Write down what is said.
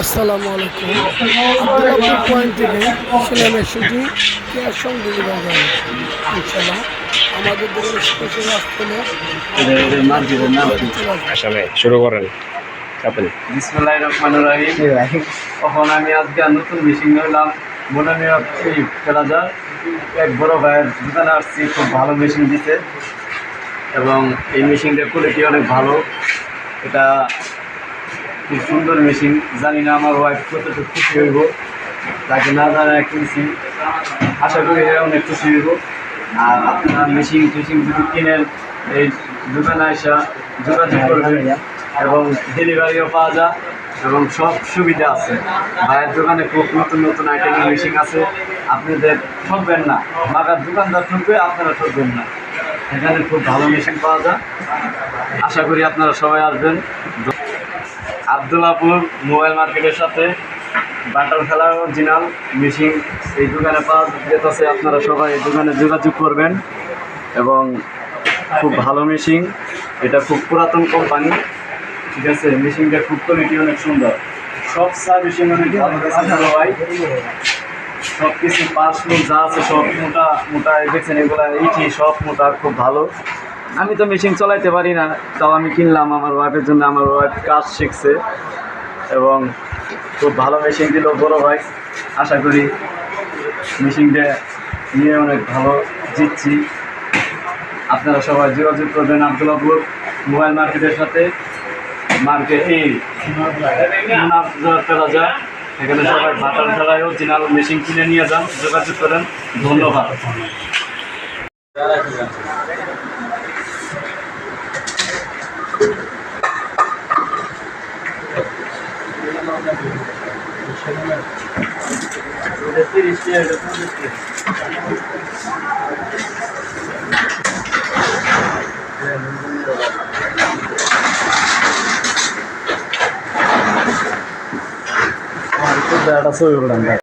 আসসালামু আলাইকুম। আব্দুল্লাপুর পয়েন্ট থেকে ডেলিভারি ইনশাল্লাহ আমাদের দোকানে স্পেশাল আসলে শুরু করেন। বিসমুল্লাহির রহমানির রহিম। তখন আমি আজকে নতুন মেশিন নিলাম বোনামিয়া এই প্লাজার এক বড় ভাইয়ের দোকানে আসছি খুব ভালো মেশিন দিতে এবং এই মেশিনটার কোয়ালিটি অনেক ভালো। এটা খুব সুন্দর মেশিন। জানি না আমার ওয়াইফ কতটুকু খুশি হইব তাকে না জানা কিনছি আশা করি এরা অনেক খুশি হইব। আর আপনার মেশিন টেশিন যদি কিনেন এই দোকানে আসা যোগাযোগ করবেন এবং ডেলিভারিও পাওয়া যায় এবং সব সুবিধা আছে। ভাইয়ের দোকানে খুব নতুন নতুন আইটেমের মেশিন আছে। আপনাদের ঠকবেন না। মাগার দোকানদার ঠকবে আপনারা ঠকবেন না। এখানে খুব ভালো মেশিন পাওয়া যায়। আশা করি আপনারা সবাই আসবেন। আবদুল্লাপুর মোবাইল মার্কেটের সাথে বাটার খেলা অরিজিনাল মেশিন এই দোকানে পাওয়া যেতেছে। আপনারা সবাই এই দোকানে যোগাযোগ করবেন এবং খুব ভালো মেশিন। এটা খুব পুরাতন কোম্পানি। ঠিক আছে, মেশিনটা খুব কোয়ালিটি অনেক সুন্দর। সব সার্ভিসিং অনেক ভালো ভালো হয় সব কিছু পাঁচ যা আছে সব মোটা মোটা দেখছেন, এগুলা ইটি সব মোটা, খুব ভালো। আমি তো মেশিন চালাইতে পারি না, তাও আমি কিনলাম আমার ওয়াইফের জন্য, আমার ওয়াইফ কাজ শিখছে এবং খুব ভালো মেশিন দিল, বড় ভাই। আশা করি মেশিনটা নিয়ে অনেক ভালো জিতছি। আপনারা সবাই যোগাযোগ করবেন আবদুল্লাপুর মোবাইল মার্কেটের সাথে। মার্কেট এই এখানে সবাই বাটার ফেলায় অরিজিনাল মেশিন কিনে নিয়ে যান, যোগাযোগ করেন। ধন্যবাদ। സ്റ്റാറ്റസ് ഇവിടെ